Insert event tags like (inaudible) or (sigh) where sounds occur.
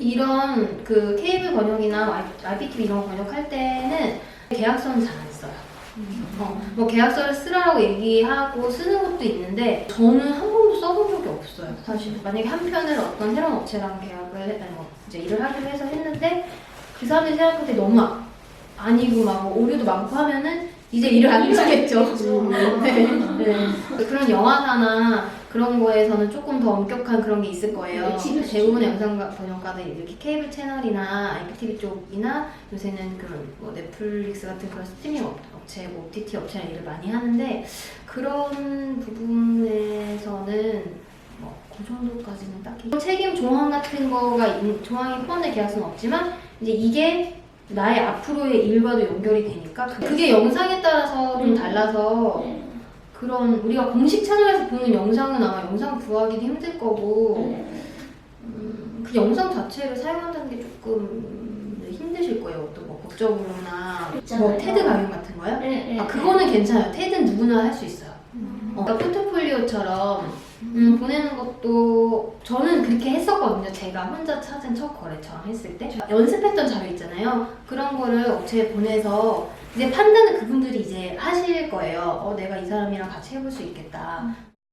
이런 그 케이블 번역이나 IPTV 이런 거 번역할 때는 계약서는 잘 안 써요. 어, 뭐 계약서를 쓰라고 얘기하고 쓰는 것도 있는데 저는 한 번도 써본 적이 없어요. 사실 만약에 한 편을 어떤 새로운 업체랑 계약을 뭐 이제 일을 하기로 해서 했는데 그 사람들이 생각할 때 너무 아- 아니고 막뭐 오류도 많고 하면은 이제 일을 안 하겠죠. (laughs) 네, 네. 그런 영화사나 그런 거에서는 조금 더 엄격한 그런 게 있을 거예요. 네, 대부분의 영상 번역가들 이렇게 케이블 채널이나 IPTV 쪽이나 요새는 그뭐 넷플릭스 같은 그런 스트리밍 업- 업체, 뭐 OTT 업체랑 일을 많이 하는데 그런 부분에서는 뭐그 정도까지는 딱히 책임 조항 같은 거가 있- 조항이 포함된 계약서는 없지만 이제 이게 나의 앞으로의 일과도 연결이 되니까 그게 영상에 따라서 좀 음. 달라서 네. 그런 우리가 공식 채널에서 보는 영상은 아마 영상 구하기도 힘들 거고 네. 음, 그 영상 자체를 사용한다는 게 조금 힘드실 거예요. 어떤 뭐 법적으로나 있잖아요. 뭐 테드 가용 같은 거요? 네, 네. 아 그거는 괜찮아요. 테드는 누구나 할 수 있어요. 어, 그러니까 포트폴리오처럼 음, 보내는 것도 저는 그렇게 했었거든요. 제가 혼자 찾은 첫 거래처랑 했을 때 연습했던 자료 있잖아요. 그런 거를 업체에 보내서 이제 판단은 그분들이 이제 하실 거예요. 어, 내가 이 사람이랑 같이 해볼 수 있겠다.